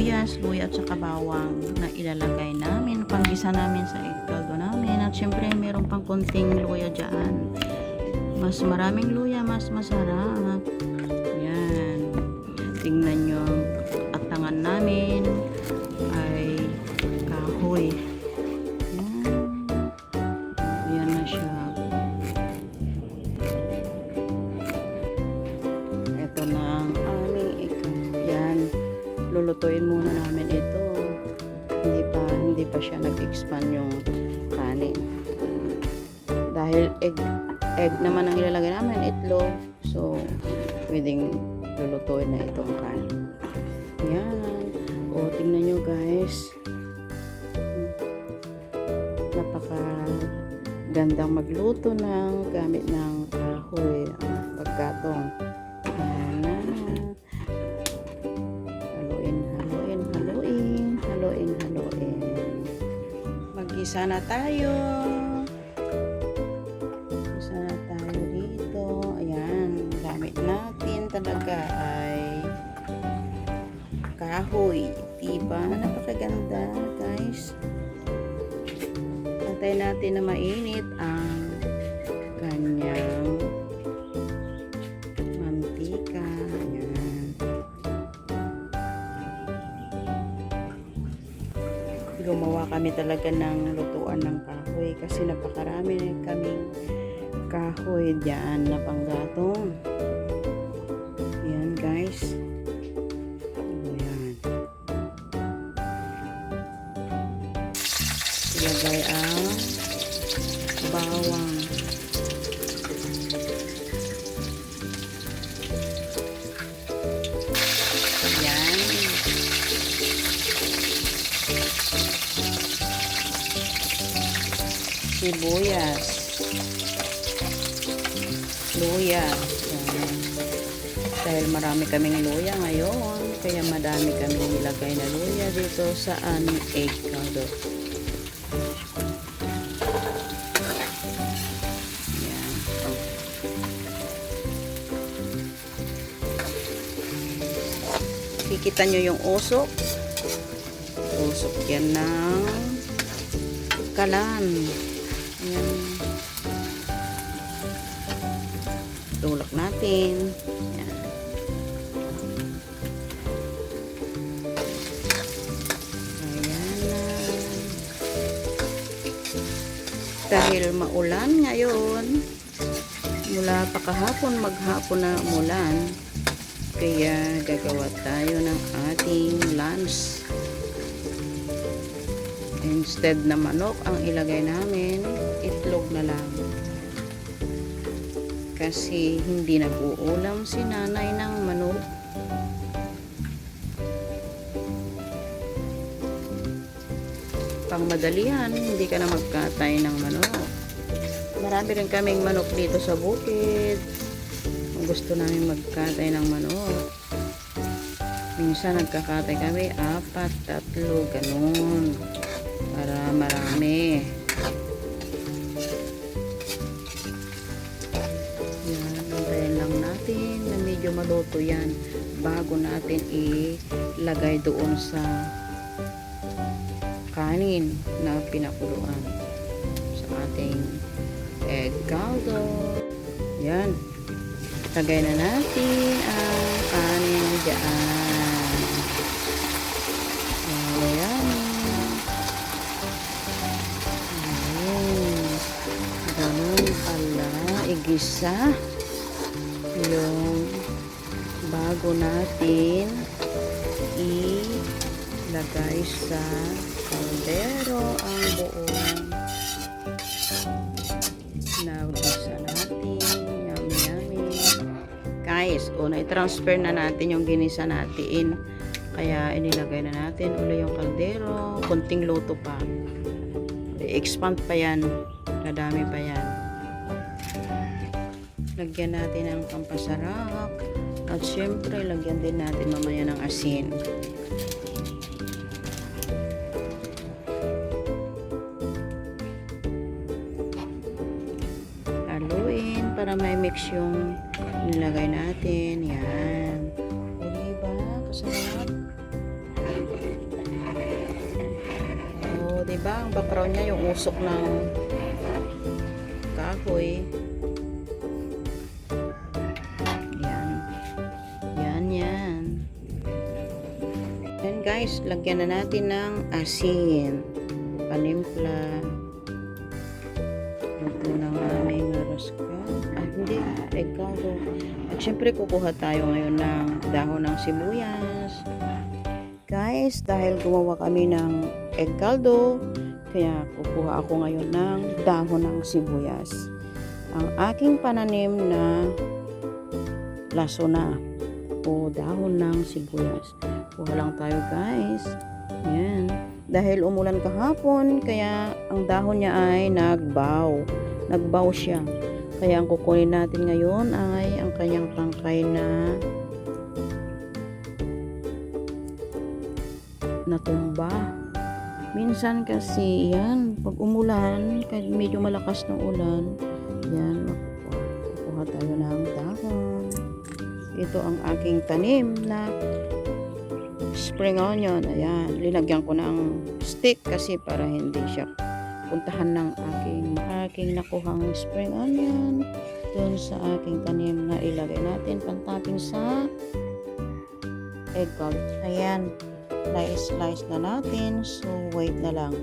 sibuyas, luya at saka bawang na ilalagay namin. Panggisa namin sa egg namin. At syempre meron pang konting luya dyan. Mas maraming luya, mas masarap. Yan. Tingnan nyo. At tangan namin Lulutuin muna namin ito. Hindi pa hindi pa siya nag-expand yung kanin. Dahil egg egg naman ang ilalagay namin, itlog. So, pwedeng lulutuin na itong kanin. Yan. O, tingnan nyo guys. Napaka gandang magluto ng gamit ng kahoy ang pagkatong. Mag-isa na tayo. Mag-isa na tayo dito. Ayan, gamit natin talaga ay kahoy. Diba? Napakaganda, guys. Antay natin na mainit ang kanyang Gumawa kami talaga ng lutuan ng kahoy kasi napakarami na kaming kahoy diyan na panggatong. Ayan guys. Ayan. Ilagay ang bawang. Yan. Sibuyas. Luya. Yan. Dahil marami kaming luya ngayon, kaya madami kaming nilagay na luya dito sa aming egg caldo. Kikita nyo yung usok. Usok yan ng kalan. Natin. Ayan. Ayan na. Dahil maulan ngayon, mula pa kahapon maghapon na umulan, kaya gagawa tayo ng ating lunch. Instead na manok ang ilagay namin, itlog na lang. Kasi hindi nag-uulam si nanay ng manok. Pang madalian, hindi ka na magkatay ng manok. Marami rin kaming manok dito sa bukid. Gusto namin magkatay ng manok. Minsan nagkakatay kami, apat, tatlo, ganun. Para marami. Natin na medyo maluto yan bago natin ilagay doon sa kanin na pinakuluan sa ating egg caldo. Yan. Lagay na natin ang kanin dyan. Ayan. Ayan. Ganun pala. Igisa yung bago natin ilagay sa kaldero ang buong nagisa natin. Yummy yummy. Guys o na-transfer na natin yung ginisa natin. Kaya inilagay na natin uli yung kaldero. Konting luto pa. I-expand pa yan. Nadami pa yan lagyan natin ng pampasarap. At syempre lagyan din natin mamaya ng asin. Haluin para may mix yung nilagay natin. Yan. O diba? Kasarap. Diba? Ang background niya yung usok ng kahoy. Guys, lagyan na natin ng asin. Panimpla. Ito ng aming rosca. Ah, hindi. Caldo. At syempre, kukuha tayo ngayon ng dahon ng sibuyas. Guys, dahil gumawa kami ng egg caldo, kaya kukuha ako ngayon ng dahon ng sibuyas. Ang aking pananim na lasona o dahon ng sibuyas. Kuha lang tayo guys. Yan. Dahil umulan kahapon, kaya ang dahon niya ay nagbaw. Nagbaw siya. Kaya ang kukunin natin ngayon ay ang kanyang tangkay na natumba. Minsan kasi yan, pag umulan, kahit medyo malakas ng ulan, yan, kukuha tayo ng dahon. Ito ang aking tanim na spring onion. Ayan, linagyan ko ng stick kasi para hindi siya puntahan ng aking aking nakuhang spring onion doon sa aking tanim na ilagay natin pantaping sa egg gold. Ayan, slice-slice na natin. So, wait na lang.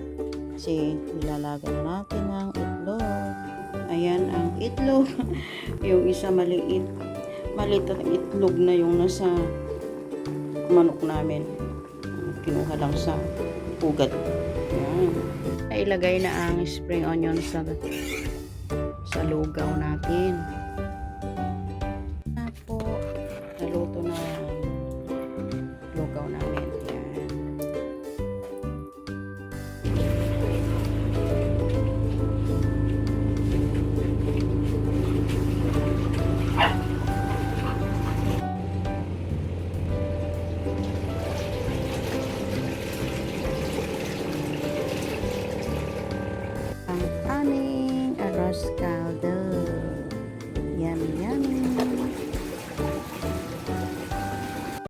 Kasi nilalaga na natin ang itlog. Ayan ang itlog. yung isa maliit. Maliit at itlog na yung nasa manok namin. Kinuha lang sa ugat. Ayan. Ilagay na ang spring onion sa sa lugaw natin.